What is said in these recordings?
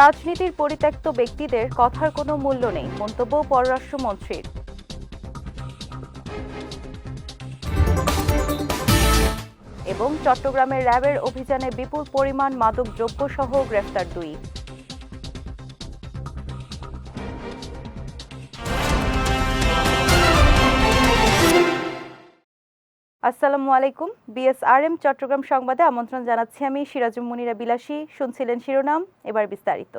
রাজনীতির পরিত্যক্ত ব্যক্তিদের কথার কোনো মূল্য নেই, মন্তব্য পররাষ্ট্রমন্ত্রীর। এবং চট্টগ্রামের র্যাবের অভিযানে বিপুল পরিমাণ মাদক দ্রব্য সহ গ্রেফতার দুই। আসসালামু আলাইকুম। বিএসআরএম চট্টগ্রাম সংবাদে আমন্ত্রণ জানাচ্ছি আমি সিরাজুম মুনিরা বিলাসী। শুনছিলেন শিরোনাম, এবার বিস্তারিত।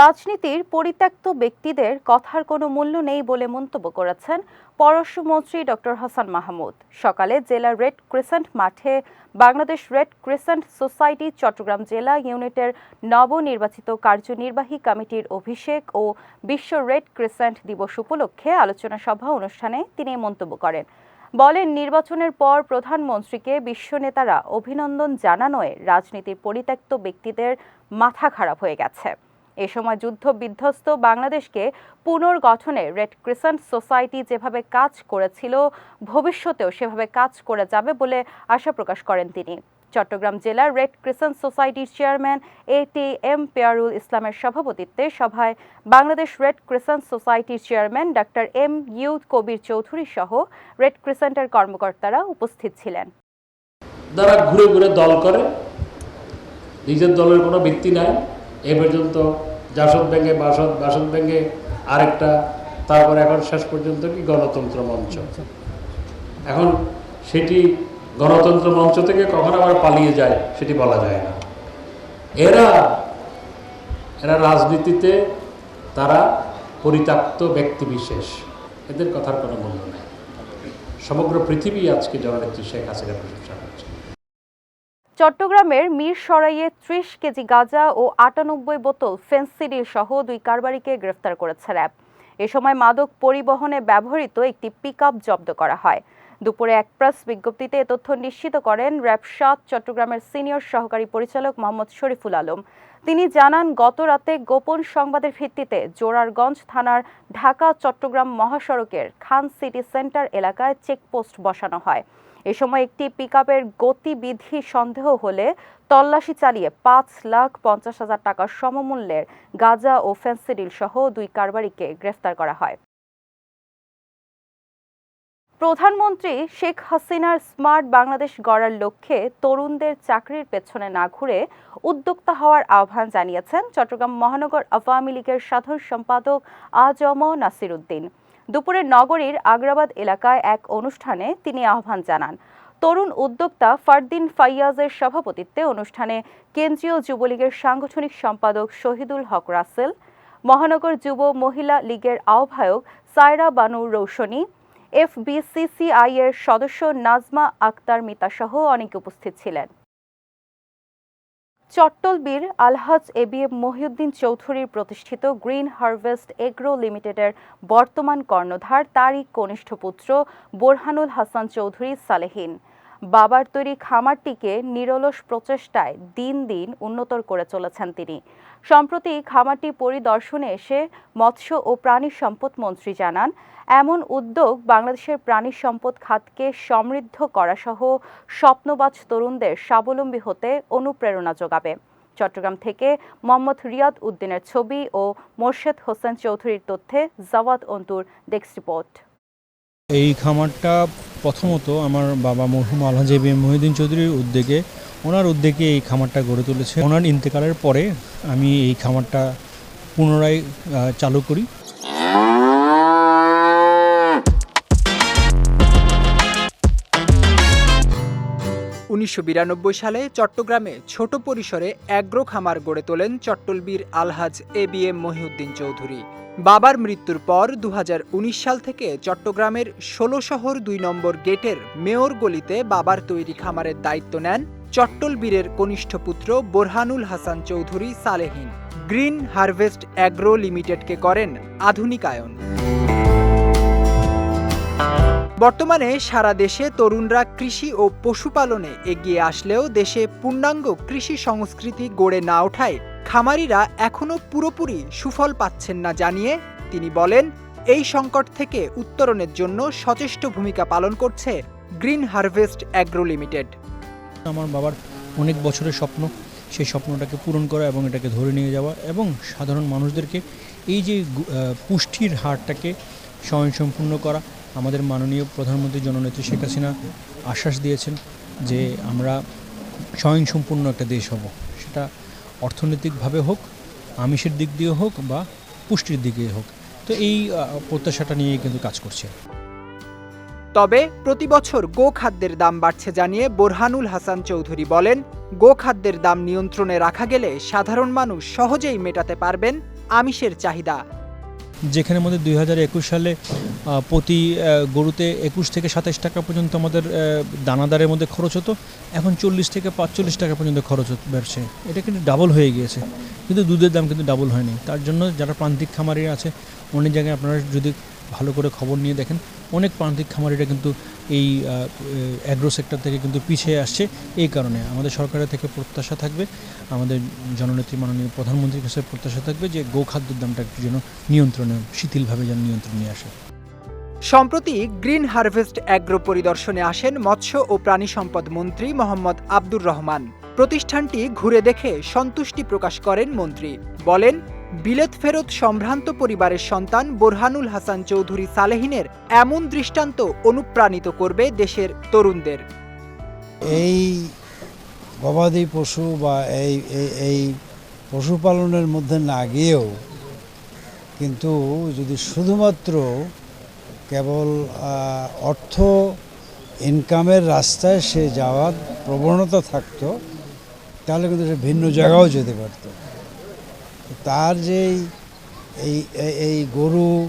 রাজনীতির পরিত্যক্ত ব্যক্তিদের কথার কোনো মূল্য নেই বলে মন্তব্য করেছেন পররাষ্ট্রমন্ত্রী ডক্টর হাসান মাহমুদ। সকালে জেলা রেড ক্রিসেন্ট মাঠে Bangladesh Red Crescent society Chittagong জেলা ইউনিটের নবনির্বাচিত কার্যনির্বাহী কমিটির অভিষেক ও বিশ্ব রেড ক্রিসেন্ট দিবস উপলক্ষে আলোচনা সভা অনুষ্ঠানে তিনি মন্তব্য করেন। বলেন, নির্বাচনের পর প্রধানমন্ত্রীকে বিশ্ব নেতারা অভিনন্দন জানানোয় রাজনীতির পরিত্যক্ত ব্যক্তিদের মাথা খারাপ হয়ে গেছে। এ সময় যুদ্ধ বিধ্বস্ত বাংলাদেশকে পুনর্গঠনে রেড ক্রিসেন্ট সোসাইটি যেভাবে কাজ করেছিল, ভবিষ্যতেও সেভাবে কাজ করে যাবে বলে আশা প্রকাশ করেন তিনি। চট্টগ্রাম জেলার রেড ক্রিসেন্ট সোসাইটির chairman A T M Peyarul ইসলামের সভাপতিত্বে সভায় বাংলাদেশ রেড ক্রিসেন্ট সোসাইটির chairman doctor M U Kabir Chowdhury সহ রেড ক্রিসেন্টের কর্মকর্তারা উপস্থিত ছিলেন। যারা ঘুরে ঘুরে দল করে। নিজের দলের কোনো ভিত্তি নাই। এ পর্যন্ত জাসদ ব্যাঙ্গে বাসদ বাসদ ব্যাঙ্গে আরেকটা, তারপর এখন শেষ পর্যন্ত কি গণতন্ত্র মঞ্চ? এখন সেটি গণতন্ত্র মঞ্চ থেকে কখন আবার পালিয়ে যায় সেটি বলা যায় না। এরা এরা রাজনীতিতে তারা পরিত্যক্ত ব্যক্তিবিশেষ এদের কথার কোনো মূল্য নেই। সমগ্র পৃথিবী আজকে জননেত্রী শেখ হাসিনার প্রশংসা করছে। চট্টগ্রামের মীর সরাইয়ে ত্রিশ কেজি গাঁজা ও আটানব্বই বোতল ফেন্সিডিল সহ দুই কারবারিকে গ্রেফতার করেছে র্যাব। এ সময় মাদক পরিবহনে ব্যবহৃত একটি পিকআপ জব্দ করা হয়। দুপুরে এক প্রেস বিজ্ঞপ্তিতে এ তথ্য নিশ্চিত করেন র্যাব সাত চট্টগ্রামের সিনিয়র সহকারী পরিচালক মোহাম্মদ শরীফুল আলম। তিনি জানান, গত রাতে গোপন সংবাদের ভিত্তিতে জোরারগঞ্জ থানার ঢাকা, চট্টগ্রাম মহাসড়কের খান সিটি সেন্টার এলাকায় চেকপোস্ট বসানো হয়। এ সময় একটি পিকআপের গতিবিধি সন্দেহ হলে তল্লাশি চালিয়ে পাঁচ লাখ পঞ্চাশ হাজার টাকার সমমূল্যের গাঁজা ও ফেন্সিডিল সহ দুই কারবারিকে গ্রেফতার করা হয়। প্রধানমন্ত্রী শেখ হাসিনার স্মার্ট বাংলাদেশ গড়ার লক্ষ্যে তরুণদের চাকরির পেছনে না ঘুরে উদ্যোক্তা হওয়ার আহ্বান জানিয়েছেন চট্টগ্রাম মহানগর আওয়ামী লীগের সাধারণ সম্পাদক আজম নাসির উদ্দিন দুপুরে নগরীর আগ্রাবাদ এলাকায় এক অনুষ্ঠানে তিনি আহ্বান জানান। তরুণ উদ্যোক্তা ফারদিন ফাইয়াজের সভাপতিত্বে অনুষ্ঠানে কেন্দ্রীয় যুবলীগের সাংগঠনিক সম্পাদক শহীদুল হক রাসেল, মহানগর যুব মহিলা লীগের আহ্বায়ক সায়রা বানুর রৌশনী এফবিসিসিআই এর সদস্য নাজমা আক্তার মিতা সহ অনেকে উপস্থিত ছিলেন। চট্টলবীর আলহাজ এবিএম মহিউদ্দিন চৌধুরীর প্রতিষ্ঠিত গ্রিন হারভেস্ট এগ্রো লিমিটেডের বর্তমান কর্ণধার তারই কনিষ্ঠ পুত্র বোরহানুল হাসান চৌধুরী সালেহীন। বাবার তৈরি খামারটিকে নিরলস প্রচেষ্টায় দিন দিন উন্নতর করে চলেছেন তিনি। সম্প্রতি খামারটি পরিদর্শনে এসে মৎস্য ও প্রাণী সম্পদ মন্ত্রী জানান, এমন উদ্যোগ বাংলাদেশের প্রাণী সম্পদ খাতকে সমৃদ্ধ করাসহ স্বপ্নবাজ তরুণদের স্বাবলম্বী হতে অনুপ্রেরণা যোগাবে। চট্টগ্রাম থেকে মোহাম্মদ রিয়াদ উদ্দিনের ছবি ও মোর্শেদ হোসেন চৌধুরীর তথ্যে জাওয়াদ অন্তুর ডেস্ক রিপোর্ট। এই খামারটা প্রথমত আমার বাবা মরহুম আলহাজ এ বি মহিউদ্দিন চৌধুরীর উদ্যোগে, ওনার উদ্যোগে এই খামারটা গড়ে তুলেছে। ওনার ইন্তেকালের পরে আমি এই খামারটা পুনরায় চালু করি। উনিশশো বিরানব্বই সালে চট্টগ্রামে ছোট পরিসরে অ্যাগ্রো খামার গড়ে তোলেন চট্টলবীর আলহাজ A B M Mohiuddin Chowdhury. বাবার মৃত্যুর পর দুহাজার উনিশ সাল থেকে চট্টগ্রামের ষোলো শহর দুই নম্বর গেটের মেয়র গলিতে বাবার তৈরি খামারের দায়িত্ব নেন চট্টলবীরের কনিষ্ঠ পুত্র Borhanul Hasan Chowdhury Salehin. Green harvest agro লিমিটেডকে করেন আধুনিকায়ন। বর্তমানে সারা দেশে তরুণরা কৃষি ও পশুপালনে এগিয়ে আসলেও দেশে পূর্ণাঙ্গ কৃষি সংস্কৃতি গড়ে না ওঠায় খামারিরা এখনও পুরোপুরি সুফল পাচ্ছেন না জানিয়ে তিনি বলেন, এই সংকট থেকে উত্তরণের জন্য সচেষ্ট ভূমিকা পালন করছে গ্রিন হারভেস্ট অ্যাগ্রো লিমিটেড। আমার বাবার অনেক বছরের স্বপ্ন, সেই স্বপ্নটাকে পূরণ করা এবং এটাকে ধরে নিয়ে যাওয়া এবং সাধারণ মানুষদেরকে এই যে পুষ্টির হারটাকে স্বয়ংসম্পূর্ণ করা আমাদের মাননীয় প্রধানমন্ত্রী জননেত্রী শেখ হাসিনা আশ্বাস দিয়েছেন যে আমরা স্বয়ংসম্পূর্ণ একটা দেশ হব। সেটা অর্থনৈতিকভাবে হোক, আমিষের দিক দিয়ে হোক বা পুষ্টির দিকে হোক। তো এই প্রত্যাশাটা নিয়েই কিন্তু কাজ করছে। তবে প্রতি বছর গো খাদ্যের দাম বাড়ছে জানিয়ে বোরহানুল হাসান চৌধুরী বলেন গো খাদ্যের দাম নিয়ন্ত্রণে রাখা গেলে সাধারণ মানুষ সহজেই মেটাতে পারবেন আমিষের চাহিদা। যেখানে মধ্যে দুই হাজার একুশ সালে প্রতি গরুতে একুশ থেকে সাতাশ টাকা পর্যন্ত আমাদের দানাদারের মধ্যে খরচ হতো। এখন চল্লিশ থেকে পাঁচচল্লিশ টাকা পর্যন্ত খরচ হতো ব্যবসায়। এটা কিন্তু ডাবল হয়ে গিয়েছে। কিন্তু দুধের দাম কিন্তু ডাবল হয়নি। তার জন্য যারা প্রান্তিক খামারি আছে, অনেক জায়গায় আপনারা যদি ভালো করে খবর নিয়ে দেখেন, অনেক প্রান্তিক খামারিরা কিন্তু এই অ্যাগ্রো সেক্টর থেকে কিন্তু পিছিয়ে আসছে। এই কারণে আমাদের সরকারের থেকে প্রত্যাশা থাকবে, আমাদের জননেত্রী মাননীয় প্রধানমন্ত্রীর কাছে প্রত্যাশা থাকবে যে গোখাদ্যের দামটা একটু যেন নিয়ন্ত্রণে, শিথিলভাবে যেন নিয়ন্ত্রণে নিয়ে আসে। সম্প্রতি গ্রিন হারভেস্ট অ্যাগ্রো পরিদর্শনে আসেন মৎস্য ও প্রাণী সম্পদ মন্ত্রী মোহাম্মদ আব্দুর রহমান। প্রতিষ্ঠানটি ঘুরে দেখে সন্তুষ্টি প্রকাশ করেন মন্ত্রী। বলেন বিলেত ফেরত সম্ভ্রান্ত পরিবারের সন্তান বোরহানুল হাসান চৌধুরী সালেহিনের এমন দৃষ্টান্ত অনুপ্রাণিত করবে দেশের তরুণদের। এই গবাদি পশু বা এই, এই- পশুপালনের মধ্যে না গিয়েও কিন্তু যদি শুধুমাত্র কেবল অর্থ ইনকামের রাস্তায় সে যাওয়ার প্রবণতা থাকতো, তাহলে কিন্তু সে ভিন্ন জায়গাও যেতে পারতো। তার যেই এই এই- এই গরু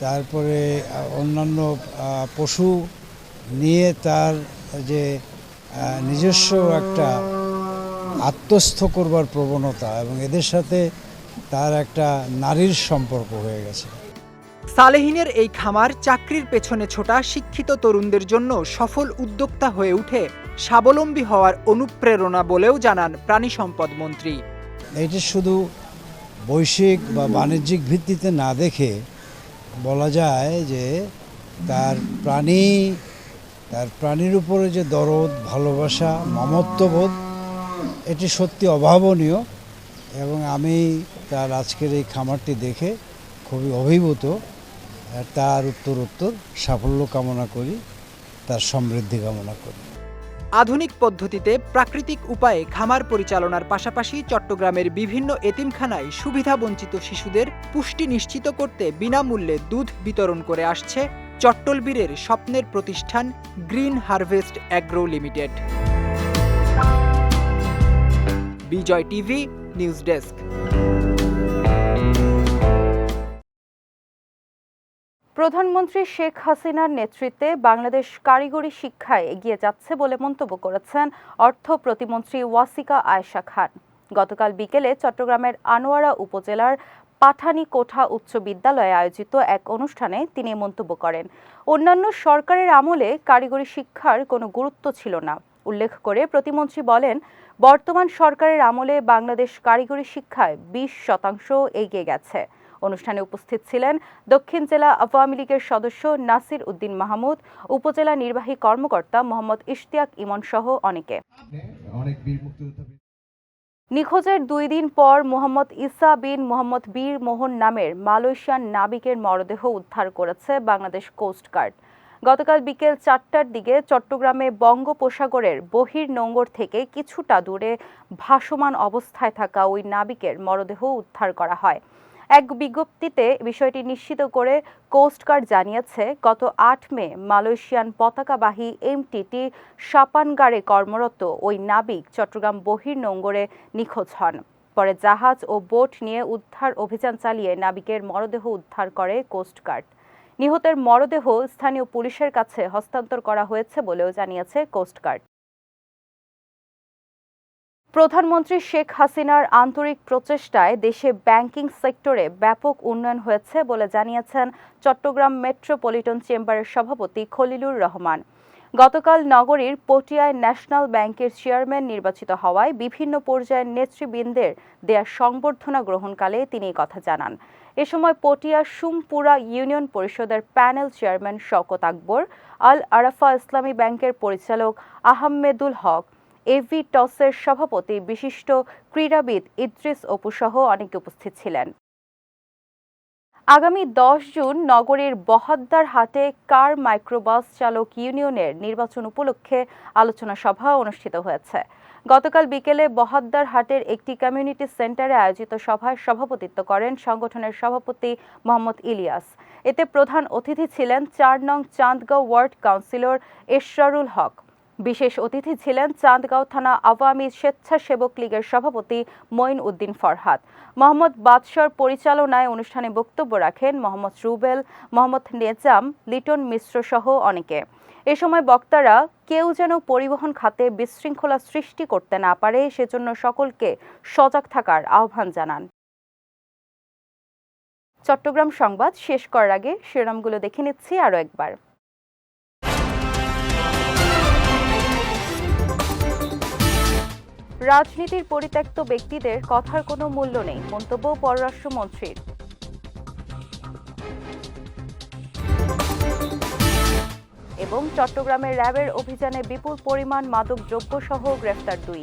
তারপরে অন্যান্য পশু নিয়ে তার যে নিজস্ব একটা আত্মস্থ করবার প্রবণতা এবং এদের সাথে তার একটা নারীর সম্পর্ক হয়ে গেছে। সালেহিনের এই খামার চাকরির পেছনে ছোটা শিক্ষিত তরুণদের জন্য সফল উদ্যোক্তা হয়ে উঠে স্বাবলম্বী হওয়ার অনুপ্রেরণা বলেও জানান প্রাণী সম্পদ মন্ত্রী। এটি শুধু বৈশ্বিক বা বাণিজ্যিক ভিত্তিতে না দেখে বলা যায় যে তার প্রাণী, তার প্রাণীর উপরে যে দরদ, ভালোবাসা, মমত্ববোধ, এটি সত্যি অভাবনীয় এবং আমি তার আজকের এই খামারটি দেখে খুবই অভিভূত। তার উত্তর উত্তর সাফল্য কামনা করি, তার সমৃদ্ধি কামনা করি। আধুনিক পদ্ধতিতে প্রাকৃতিক উপায়ে খামার পরিচালনার পাশাপাশি চট্টগ্রামের বিভিন্ন এতিমখানায় সুবিধাবঞ্চিত শিশুদের পুষ্টি নিশ্চিত করতে বিনামূল্যে দুধ বিতরণ করে আসছে চট্টলবীরের স্বপ্নের প্রতিষ্ঠান green harvest agro limited. Bijoy TV, news desk. প্রধানমন্ত্রী শেখ হাসিনার নেতৃত্বে বাংলাদেশ কারিগরি শিক্ষায় এগিয়ে যাচ্ছে বলে মন্তব্য করেছেন অর্থ প্রতিমন্ত্রী ওয়াসিকা আয়েশা খান। গতকাল বিকেলে চট্টগ্রামের আনোয়ারা উপজেলার পাঠানি কোঠা উচ্চ বিদ্যালয়ে আয়োজিত এক অনুষ্ঠানে তিনি মন্তব্য করেন। অন্যান্য সরকারের আমলে কারিগরি শিক্ষার কোনো গুরুত্ব ছিল না। উল্লেখ করে প্রতিমন্ত্রী বলেন, বর্তমান সরকারের আমলে বাংলাদেশ কারিগরি শিক্ষায় বিশ শতাংশ এগিয়ে গেছে। অনুষ্ঠানে উপস্থিত ছিলেন দক্ষিণ জেলা আওয়ামী লীগের সদস্য নাসির উদ্দিন মাহমুদ উপজেলা নির্বাহী কর্মকর্তা মোহাম্মদ ইশতিয়াক ইমন সহ অনেকে। নিখোঁজের দুই দিন পর মোহাম্মদ ইসা বিন মোহাম্মদ বীর মোহন নামের মালয়েশিয়ান নাবিকের মরদেহ উদ্ধার করেছে বাংলাদেশ কোস্ট গার্ড। গতকাল বিকেল চারটার দিকে চট্টগ্রামে বঙ্গোপসাগরের বহির নোঙ্গর থেকে কিছুটা দূরে ভাসমান অবস্থায় থাকা ওই নাবিকের মরদেহ উদ্ধার করা হয়। এক বিজ্ঞপ্তিতে বিষয়টি নিশ্চিত করে কোস্টগার্ড জানিয়েছে, গত আট মে মালয়েশিয়ান পতাকাবাহী এমটিটি সাপানগারে কর্মরত ওই নাবিক চট্টগ্রাম বহির নোঙ্গরে নিখোঁজ হন। পরে জাহাজ ও বোট নিয়ে উদ্ধার অভিযান চালিয়ে নাবিকের মরদেহ উদ্ধার করে কোস্টগার্ড নিহতের মরদেহ স্থানীয় পুলিশের কাছে হস্তান্তর করা হয়েছে বলেও জানিয়েছে কোস্টগার্ড প্রধানমন্ত্রী শেখ হাসিনার আন্তরিক প্রচেষ্টায় দেশে ব্যাংকিং সেক্টরে ব্যাপক উন্নয়ন হয়েছে বলে জানিয়েছেন চট্টগ্রাম মেট্রোপলিটন চেম্বারের সভাপতি খলিলুর রহমান। গতকাল নগরীর পটিয়ায় ন্যাশনাল ব্যাংকের চেয়ারম্যান নির্বাচিত হওয়ায় বিভিন্ন পর্যায়ের নেতৃবৃন্দের দেয়া সংবর্ধনা গ্রহণকালে তিনি কথা জানান। এ সময় পটিয়া সুমপুরা ইউনিয়ন পরিষদের প্যানেল চেয়ারম্যান শওকত আকবর, আল আরাফা ইসলামী ব্যাংকের পরিচালক আহমেদুল হক এভি টসের সভাপতি বিশিষ্ট ক্রীড়াবিদ ইদ্রিস অপু সহ অনেকে উপস্থিত ছিলেন। আগামী দশ জুন নগরীর বহাদ্দার হাটে কার মাইক্রোবাস চালক ইউনিয়নের নির্বাচন উপলক্ষে আলোচনা সভা অনুষ্ঠিত হয়েছে। গতকাল বিকেলে বহাদ্দার হাটের একটি কমিউনিটি সেন্টারে আয়োজিত সভায় সভাপতিত্ব করেন সংগঠনের সভাপতি মোহাম্মদ ইলিয়াস। এতে প্রধান অতিথি ছিলেন চার নং চাঁদগাঁও ওয়ার্ড কাউন্সিলর এশরারুল হক। বিশেষ অতিথি ছিলেন চাঁদগাঁও থানা আওয়ামী স্বেচ্ছাসেবক লীগের সভাপতি মঈন উদ্দিন ফরহাদ। মোহাম্মদ বাদশার পরিচালনায় অনুষ্ঠানে বক্তব্য রাখেন মোহাম্মদ রুবেল, মোহাম্মদ নেজাম, লিটন মিশ্র সহ অনেকে। এ সময় বক্তারা, কেউ যেন পরিবহন খাতে বিশৃঙ্খলা সৃষ্টি করতে না পারে, সেজন্য সকলকে সজাগ থাকার আহ্বান জানান। চট্টগ্রাম সংবাদ শেষ করার আগে শিরোনামগুলো দেখে নিচ্ছি আরও একবার। রাজনীতির পরিত্যক্ত ব্যক্তিদের কথার কোনো মূল্য নেই, মন্তব্য পররাষ্ট্রমন্ত্রীর। এবং চট্টগ্রামের র্যাবের অভিযানে বিপুল পরিমাণ মাদক দ্রব্য সহ গ্রেফতার দুই।